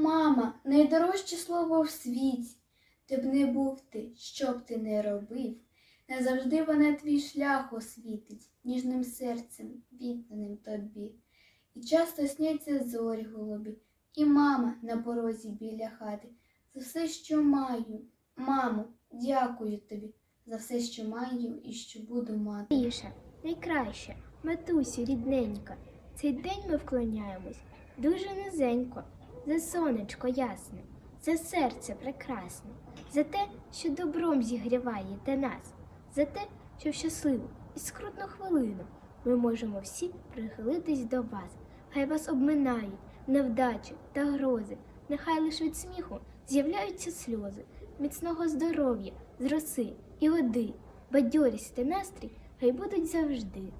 Мама, найдорожче слово в світі. Ти б не був ти, що б ти не робив. Назавжди вона твій шлях освітить, ніжним серцем, відданим тобі. І часто сняться зорі голубі, і мама на порозі біля хати. За все, що маю, мамо, дякую тобі, за все, що маю і що буду мати. Тиша, найкраща, матусю рідненька. Цей день ми вклоняємось дуже низенько, за сонечко ясне, за серце прекрасне, за те, що добром зігріваєте нас, за те, що в щасливу і скрутну хвилину ми можемо всі прихилитись до вас. Хай вас обминають невдачі та грози, нехай лиш від сміху з'являються сльози, міцного здоров'я, з роси і води, бадьорість та настрій хай будуть завжди.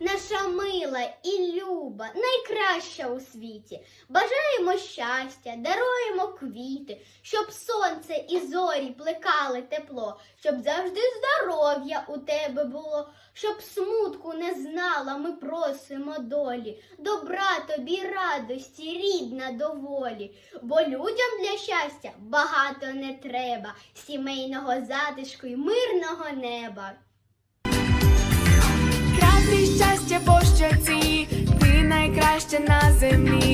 Наша мила і люба, найкраща у світі. Бажаємо щастя, даруємо квіти, щоб сонце і зорі плекали тепло, щоб завжди здоров'я у тебе було, щоб смутку не знала, ми просимо долі, добра тобі радості, рідна доволі, бо людям для щастя багато не треба, сімейного затишку й мирного неба. Найкраща на землі,